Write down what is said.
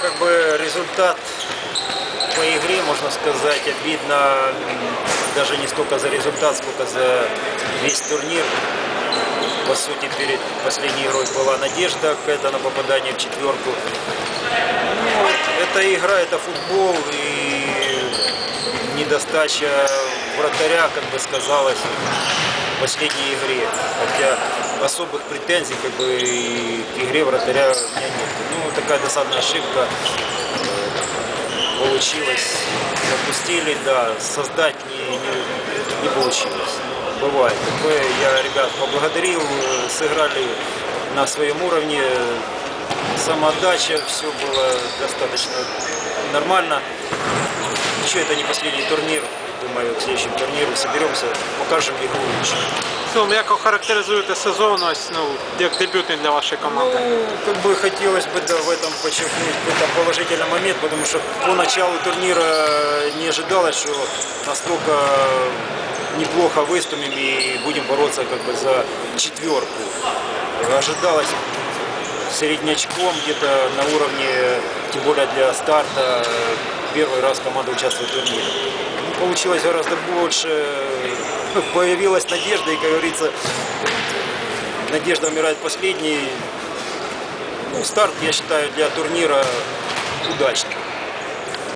как бы результат по игре, можно сказать, обидно даже не столько за результат, сколько за весь турнир. По сути, перед последней игрой была надежда какая-то на попадание в четверку. Ну, это игра, это футбол и недостача вратаря, как бы сказалось, в последней игре. Хотя особых претензий как бы и к игре вратаря у меня нет. Ну, такая досадная ошибка получилось. Допустили, да, создать не, не, не получилось. Бывает такое. Я ребят поблагодарил, э, сыграли на своем уровне. Самоотдача, все было достаточно нормально Еще это не последний турнир. Думаю, к следующему турниру соберемся, покажем игру лучше. В цілому, як охарактеризуєте сезон, ось, ну, як дебютний для вашої команди? Ну, как бы хотелось бы да, в этом подчеркнуть какой-то положительный момент, потому что по началу турнира не ожидалось, что настолько неплохо выступим и будем бороться как бы за четверку. Ожидалось среднячком где-то на уровне, тем более для старта, первый раз команда участвует в турнире. Ну, получилось гораздо больше, появилась надежда и, как говорится, надежда умирает последней. Ну, старт, я считаю, для турнира удачный.